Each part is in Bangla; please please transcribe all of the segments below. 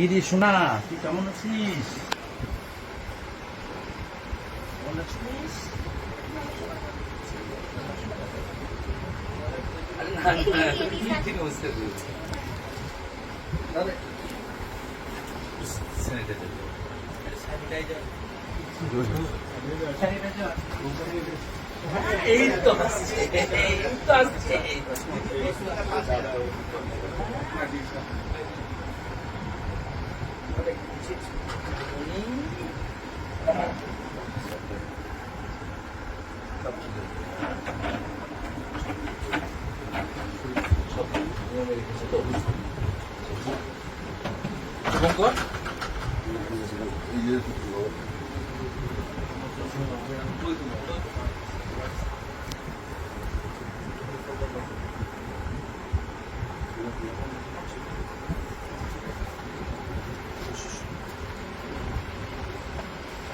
ইরি শোনা তুই কেমন আছিস কেমন আছিস। এই তো আসছে এই তো আসছে শুভঙ্কর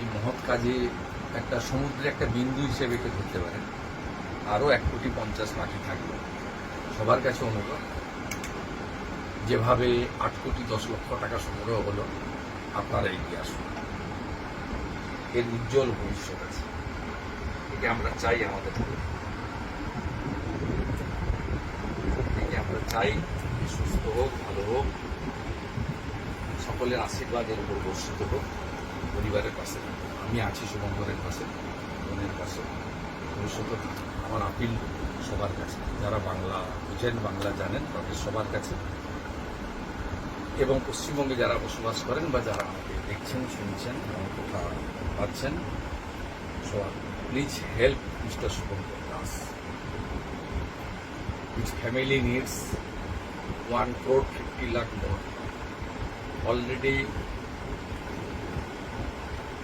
এই মহৎ কাজে একটা সমুদ্রে একটা বিন্দু হিসেবে একে ধরতে পারেন আরও এক কোটি পঞ্চাশ বাকি থাকবে সবার কাছে অনুরোধ, যেভাবে আট কোটি দশ লক্ষ টাকা সংগ্রহ হলো, আপনারা এগিয়ে আসুন। এর উজ্জ্বল ভবিষ্যৎ আছে। একে আমরা চাই আমাদের। একে আমরা চাই সুস্থ হোক, ভালো হোক, সকলের আশীর্বাদের উপর বর্ষিত হোক। পরিবারের পাশে, আমি আছি শুভঙ্করের পাশে, বোনের পাশে। ভবিষ্যতে আমার আপিল সবার কাছে। যারা বাংলা বুঝেন বাংলা জানেন, তাদের সবার কাছে। এবং পশ্চিমবঙ্গে যারা বসবাস করেন বা যারা আমাকে দেখছেন, শুনছেন, আমার কথা পাচ্ছেন so please help Mr Shubhankar Das. Which family needs 1 crore 50 lakh more. Already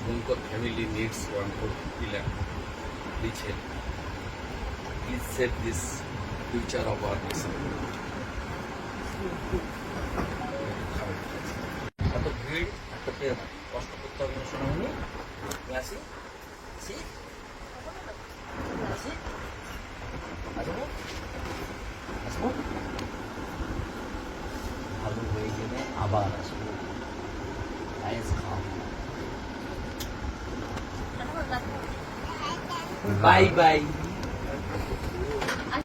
One crore fifty lakh. Please help. Please save this future of our nation. এত ভিড় পেয়ে কষ্ট করতে হবে না সোনামণি আমি আসি 拜拜。